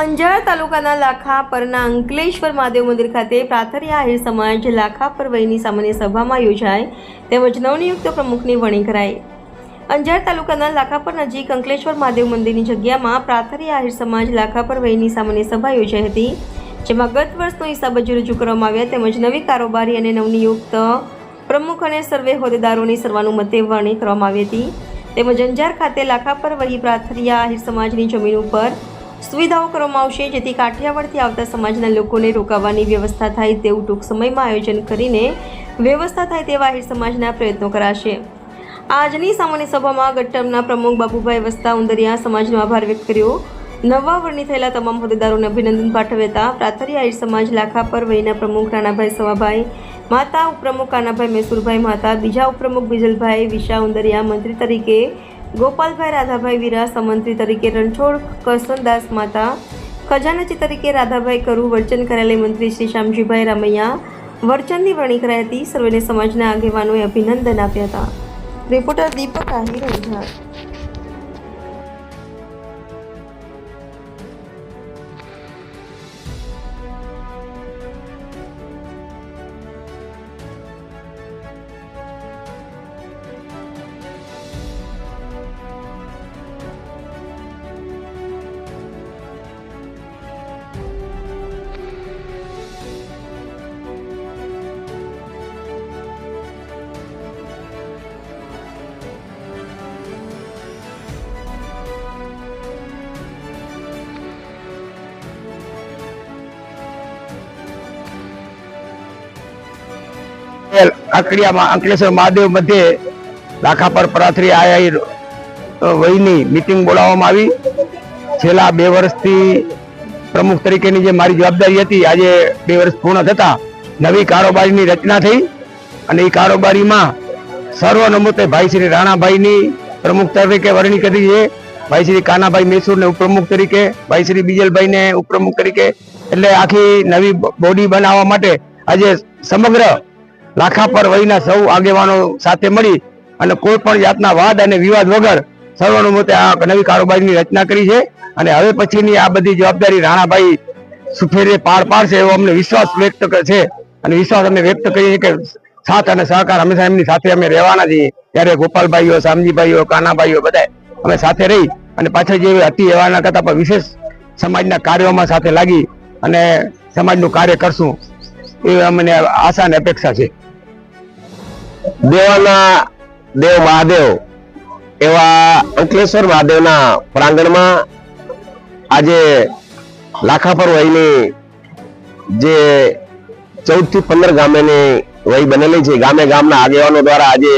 અંજાર તાલુકાના લાખા પરના અંકલેશ્વર મહાદેવ મંદિર ખાતે પ્રાથરિયા આહિર સમાજ લાખા પર વયની સામાન્ય સભામાં યોજાય, તેમજ નવનિયુક્ત પ્રમુખની વણી કરાઈ. અંજાર તાલુકાના લાખાપર નજીક અંકલેશ્વર મહાદેવ મંદિરની જગ્યામાં પ્રાથરિયા આહિર સમાજ લાખાપર વયની સામાન્ય સભા યોજાઈ હતી, જેમાં ગત વર્ષનો હિસાબ રજૂ કરવામાં આવ્યા, તેમજ નવી કારોબારી અને નવનિયુક્ત પ્રમુખ અને સર્વે હોદ્દેદારોની સર્વાનુમતે વરણી કરવામાં આવી હતી. તેમજ અંજાર ખાતે લાખાપર વહી પ્રાથરિયા આહિર સમાજની જમીન ઉપર સુવિધાઓ કરવામાં આવશે, જેથી કાઠિયાવાડથી આવતા સમાજના લોકોને રોકાવાની વ્યવસ્થા થાય તેવું ટૂંક સમયમાં આયોજન કરીને વ્યવસ્થા થાય તેવા આહિર સમાજના પ્રયત્નો કરાશે. આજની સામાન્ય સભામાં ગટ્ટમના પ્રમુખ બાબુભાઈ વસ્તા ઉંદરિયા સમાજનો આભાર વ્યક્ત કર્યો. નવા વરણી થયેલા તમામ હોદ્દેદારોને અભિનંદન પાઠવ્યા હતા પ્રાથરી આહિર સમાજ લાખા પર વહીના પ્રમુખ રાણાભાઈ સવાભાઈ, માતા ઉપપ્રમુખ કાનાભાઈ મેસુરભાઈ માતા, બીજા ઉપપ્રમુખ બિજલભાઈ વિશા ઉંદરિયા મંત્રી તરીકે ગોપાલભાઈ રાધાભાઈ વિરાસા મંત્રી તરીકે રણછોડ, કરસનદાસ માતા, ખજાનાચી તરીકે રાધાભાઈ કરુ, વર્ચન કાર્યાલય મંત્રી શ્રી શ્યામજીભાઈ રામૈયા, વર્ચનની વરણી કરાઈ હતી. સર્વેને સમાજના આગેવાનોએ અભિનંદન આપ્યા હતા. રિપોર્ટર દીપક આહિર અંજાર. આકડિયામાં અંકલેશ્વર મહાદેવ મધ્યે લાખા પર પરાથરી આઈઆઈ વહીની મિટિંગ બોલાવવામાં આવી. છેલ્લા બે વર્ષથી પ્રમુખ તરીકેની જે મારી જવાબદારી હતી, આજે બે વર્ષ પૂર્ણ થતા નવી કારોબારીની રચના થઈ અને એ કારોબારીમાં સર્વનમૂતે ભાઈ શ્રી રાણાભાઈની પ્રમુખ તરીકે વરણી કરી છે. ભાઈ શ્રી કાનાભાઈ મૈસૂરને ઉપપ્રમુખ તરીકે, ભાઈ શ્રી બીજલભાઈને ઉપપ્રમુખ તરીકે. એટલે આખી નવી બોડી બનાવવા માટે આજે સમગ્ર લાખા પર વયના સૌ આગેવાનો સાથે મળી અને કોઈ પણ જાતના વાદ અને વિવાદ વગર સર્વાનુમતે આ નવી કારોબારીની રચના કરી છે. અને હવે પછીની આ બધી જવાબદારી રાણાભાઈ સુફેરે પાર પાડશે એવો અમને વિશ્વાસ વ્યક્ત છે. અને વિશ્વાસ અમે વ્યક્ત કરીએ કે સાથ અને સહકાર હંમેશા એમની સાથે અમે રહેવાના છીએ. ત્યારે ગોપાલભાઈઓ, શામજીભાઈઓ, કાનાભાઈઓ બધા અમે સાથે રહી અને પાછળ જે હતી એવાના કરતા પણ વિશેષ સમાજના કાર્યોમાં સાથે લાગી અને સમાજનું કાર્ય કરશું. એ અમને આશા અને અપેક્ષા છે. દેવાના દેવ મહાદેવ, એવા અંકલેશ્વર મહાદેવના પ્રાંગણમાં આજે લાખાપર વહીની જે ચૌદથી પંદર ગામેની વહી બનેલી છે. ગામે ગામના આગેવાનો દ્વારા આજે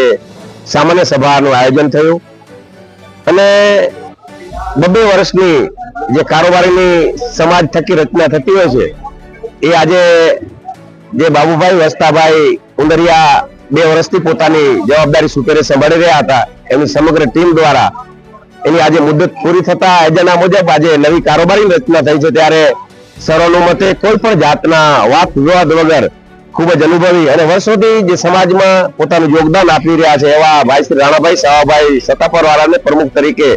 સામાન્ય સભાનું આયોજન થયું અને બબે વર્ષની જે કારોબારીની સમાજ થકી રચના થતી હોય છે, એ આજે જે બાબુભાઈ વસ્તાભાઈ ઉંદરિયા બે વર્ષથી પોતાની જવાબદારી સુપેરે સંભાળી રહ્યા હતા. એમની સમગ્ર ટીમ દ્વારા એની આજે મુદત પૂરી થતા એજન્ડા મુજબ આજે નવી કારોબારી રચના થઈ છે. ત્યારે સર્વાનુમતે કોઈ પણ જાતના વાત વિવાદ વગર ખૂબ જ અનુભવી અને વર્ષોથી જે સમાજમાં પોતાનું યોગદાન આપી રહ્યા છે એવા ભાઈ શ્રી રાણાભાઈ સાવાભાઈ સત્તાપર વાળાને પ્રમુખ તરીકે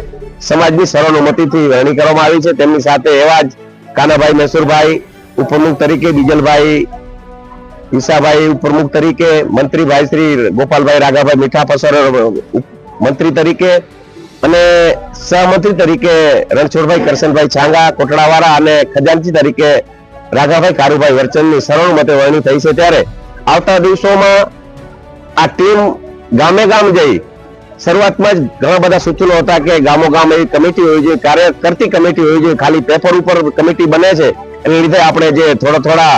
સમાજની સર્વાનુમતિથી વરણી કરવામાં આવી છે. તેમની સાથે એવા જ કાનાભાઈ મેસુરભાઈ ઉપપ્રમુખ તરીકે બીજલભાઈ ઈશાભાઈ ઉપપ્રમુખ તરીકે મંત્રી ભાઈ શ્રી ગોપાલભાઈ રાઘાભાઈ મીઠા પસર મંત્રી તરીકે અને સહમંત્રી તરીકે રણછોડભાઈ કરશનભાઈ છાંગા, કોટડાવાળા અને ખજાનચી તરીકે રાઘાભાઈ કારુભાઈ વર્ચનની મતે વરણી થઈ છે. ત્યારે આવતા દિવસોમાં આ ટીમ ગામે ગામ જઈ શરૂઆતમાં જ ઘણા બધા સૂચનો હતા કે ગામો ગામ એવી કમિટી હોવી જોઈએ કાર્ય કરતી કમિટી હોવી જોઈએ, ખાલી પેપર ઉપર કમિટી બને છે. એ લીધે આપણે જે થોડા થોડા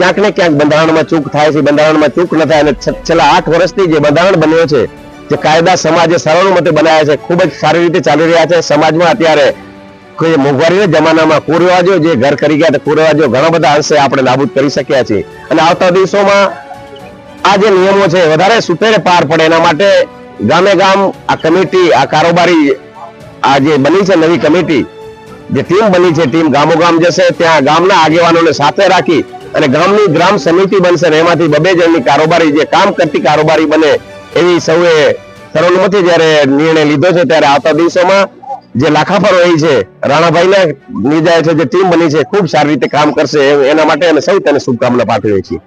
ક્યાંક ને ક્યાંક બંધારણમાં ચૂક થાય છે, બંધારણમાં ચૂક ન થાય. અને છેલ્લા આઠ વર્ષથી જે બંધારણ બન્યો છે, જે કાયદા સમાજે સર્વાનુમતે બનાવ્યા છે, ખૂબ જ સારી રીતે ચાલી રહ્યા છે. સમાજમાં અત્યારે કોઈ મોંઘવારીના જમાનામાં કુરવાજો, જે ઘર કરી ગયા હતા, કુરિવાજો ઘણા બધા અંશે આપણે નાબૂદ કરી શક્યા છીએ. અને આવતા દિવસોમાં આ જે નિયમો છે, વધારે સુપેરે પાર પડે. એના માટે ગામે ગામ આ કમિટી, આ કારોબારી, આ જે બની છે, નવી કમિટી, જે ટીમ બની છે, ટીમ ગામો ગામ જશે, ત્યાં ગામના આગેવાનોને સાથે રાખી અને ગામની ગ્રામ સમિતિ બનશે એમાંથી બબે જણની કારોબારી જે કામ કરતી કારોબારી બને એવી સૌએ સર્વનુમતિ જ્યારે નિર્ણય લીધો છે ત્યારે આવતા દિવસોમાં જે લાખાફર હોય છે, રાણાભાઈને છે જે ટીમ બની છે, ખૂબ સારી રીતે કામ કરશે એના માટે અને સૌ તેને શુભકામના પાઠવીએ છીએ.